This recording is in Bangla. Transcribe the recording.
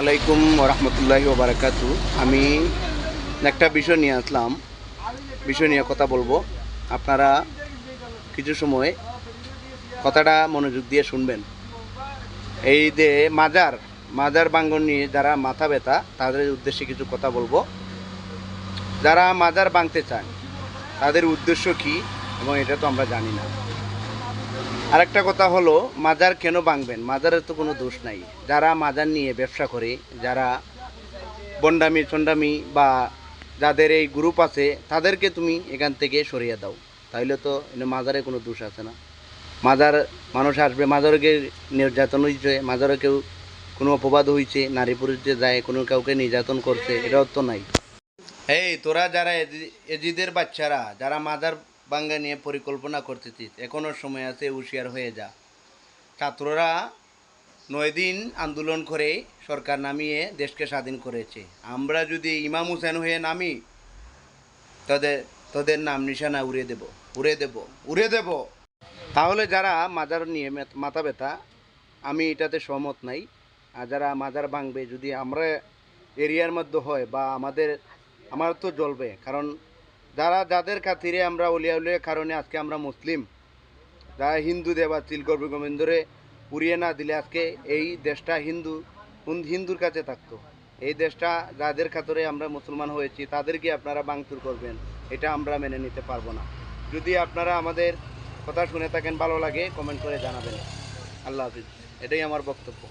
আলাইকুম রহমতুল্লাহি ওবরাকাতু। আমি একটা বিষয় নিয়ে আসলাম। বিষয় নিয়ে কথা বলব। আপনারা কিছু সময় কথাটা মনোযোগ দিয়ে শুনবেন। এই যে মাজার মাজার বাঙ্গন নিয়ে যারা মাথা ব্যথা, তাদের উদ্দেশ্যে কিছু কথা বলব। যারা মাজার বাঁধতে চায়, তাদের উদ্দেশ্য কি? এবং এটা তো আমরা জানি না। আরেকটা কথা হলো, মাজার কেন ভাঙবেন? মাজারের তো কোনো দোষ নাই। যারা মাজার নিয়ে ব্যবসা করে, যারা বন্ডামি, চন্ডামি বা যাদের এই গ্রুপ আছে, তাদেরকে তুমি এখান থেকে সরিয়ে দাও। তাইলে তো মাজারে কোনো দোষ আছে না। মাজার মানুষ আসবে মাজারকে নির্যাতন হয়েছে মাজারে কেউ কোনো অপবাদ হয়েছে নারী পুরুষ যে যায়, কোনো কাউকে নির্যাতন করছে, এটাও তো নাই। এই তোরা যারা এজি- এজিদের বাচ্চারা, যারা মাজার বাঙ্গা নিয়ে পরিকল্পনা করতেছিস। এখনও সময় আছে, হুঁশিয়ার হয়ে যা। ছাত্ররা নয় দিন আন্দোলন করে সরকার নামিয়ে দেশকে স্বাধীন করেছে। আমরা যদি ইমাম হুসেন হয়ে নামি, তাদের তাদের নাম নিশানা উড়ে দেব উড়ে দেব উড়ে দেব। তাহলে যারা মাজার নিয়ে মাথা ব্যথা, আমি এটাতে সহমত নাই। আর যারা মাজার ভাঙবে, যদি আমরা এরিয়ার মধ্যে হয় বা আমাদের, আমার তো জ্বলবে, কারণ যারা যাদের খাতিরে আমরা উলিয়া উলিয়া কারণে আজকে আমরা মুসলিম, যারা হিন্দু দেবা চিলগর্ব গোবিন্দরে পুড়িয়ে না দিলে আজকে এই দেশটা হিন্দু, হিন- হিন্দুর কাছে থাকতো। এই দেশটা যাদের খাতরে আমরা মুসলমান হয়েছি, তাদেরকে আপনারা বাংচুর করবেন, এটা আমরা মেনে নিতে পারব না। যদি আপনারা আমাদের কথা শুনে থাকেন, ভালো লাগে কমেন্ট করে জানাবেন। আল্লাহ হাফিজ। এটাই আমার বক্তব্য।